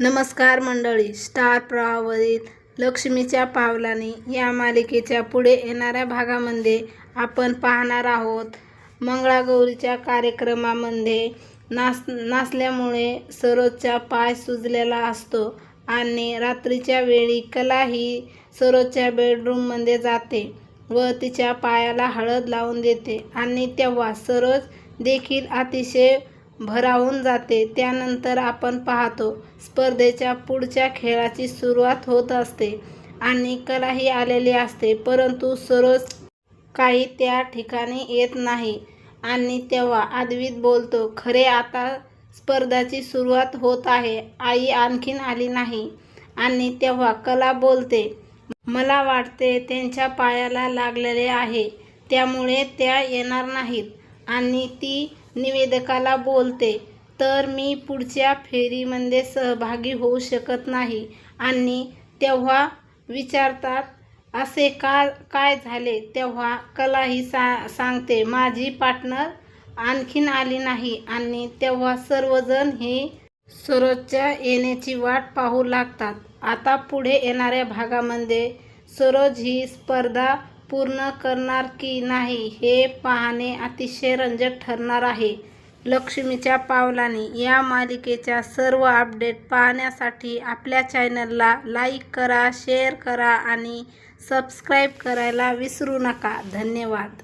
नमस्कार मंडळी. स्टार प्रवावरील लक्ष्मीच्या पावलाने या मालिकेच्या पुढे येणाऱ्या भागामध्ये आपण पाहणार आहोत. मंगळागौरीच्या कार्यक्रमामध्ये नाच नाचल्यामुळे सरोजचा पाय सुजलेला असतो आणि रात्रीच्या वेळी कला ही सरोजच्या बेडरूममध्ये जाते व तिच्या पायाला हळद लावून देते आणि तेव्हा सरोज देखील अतिशय भरावून जाते. त्यानंतर आपण पाहतो स्पर्धेच्या पुढच्या खेळाची सुरुवात होत असते आणि कलाही आलेली असते परंतु सरोज काही त्या ठिकाणी येत नाही. आणि तेव्हा आदवीत बोलतो खरे आता स्पर्धाची सुरुवात होत आहे. आई आणखीन आली नाही. आणि तेव्हा कला बोलते मला वाटते त्यांच्या पायाला लागलेले आहे. त्यामुळे त्या येणार नाहीत. आणि ती निवेदकाला बोलते तर मी पुढच्या फेरीमध्ये सहभागी होऊ शकत नाही. आणि तेव्हा विचारतात असे का काय झाले? तेव्हा कलाही सा सांगते माझी पार्टनर आणखीन आली नाही. आणि तेव्हा सर्वजण ही सरोजच्या येण्याची वाट पाहू लागतात. आता पुढे येणाऱ्या भागामध्ये सरोज ही स्पर्धा पूर्ण करणार की नाही हे पाहणे अतिशय रंजक ठरणार आहे. लक्ष्मीच्या पावलाने या मालिकेच्या सर्व अपडेट पाहण्यासाठी आपल्या चॅनलला लाईक करा शेअर करा आणि सबस्क्राईब करायला विसरू नका. धन्यवाद.